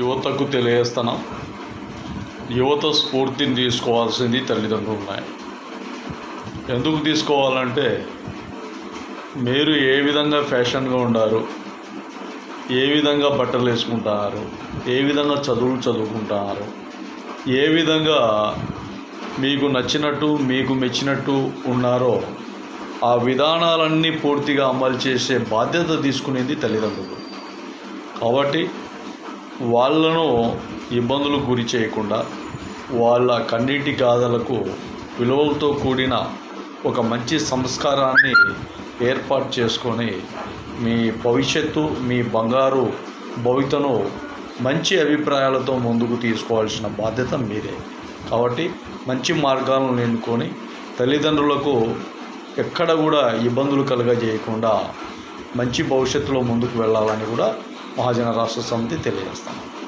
యువతకు తెలియజేస్తున్నాం. యువత స్ఫూర్తిని తీసుకోవాల్సింది తల్లిదండ్రులు ఉన్నాయి. ఎందుకు తీసుకోవాలంటే మీరు ఏ విధంగా ఫ్యాషన్గా ఉండారు ఏ విధంగా బట్టలు వేసుకుంటున్నారు ఏ విధంగా చదువులు చదువుకుంటున్నారు ఏ విధంగా మీకు నచ్చినట్టు మీకు మెచ్చినట్టు ఉన్నారో ఆ విధానాలన్నీ పూర్తిగా అమలు చేసే బాధ్యత తీసుకునేది తల్లిదండ్రులు. కాబట్టి వాళ్ళను ఇబ్బందులకు గురి చేయకుండా వాళ్ళ కన్నీటి గాథలకు విలువలతో కూడిన ఒక మంచి సంస్కారాన్ని ఏర్పాటు చేసుకొని మీ భవిష్యత్తు మీ బంగారు భవితను మంచి అభిప్రాయాలతో ముందుకు తీసుకోవాల్సిన బాధ్యత మీదే. కాబట్టి మంచి మార్గాలను ఎన్నుకొని తల్లిదండ్రులకు ఎక్కడ కూడా ఇబ్బందులు కలగజేయకుండా మంచి భవిష్యత్తులో ముందుకు వెళ్ళాలని కూడా మహాజన రాష్ట్ర సమితి తెలియజేస్తాను.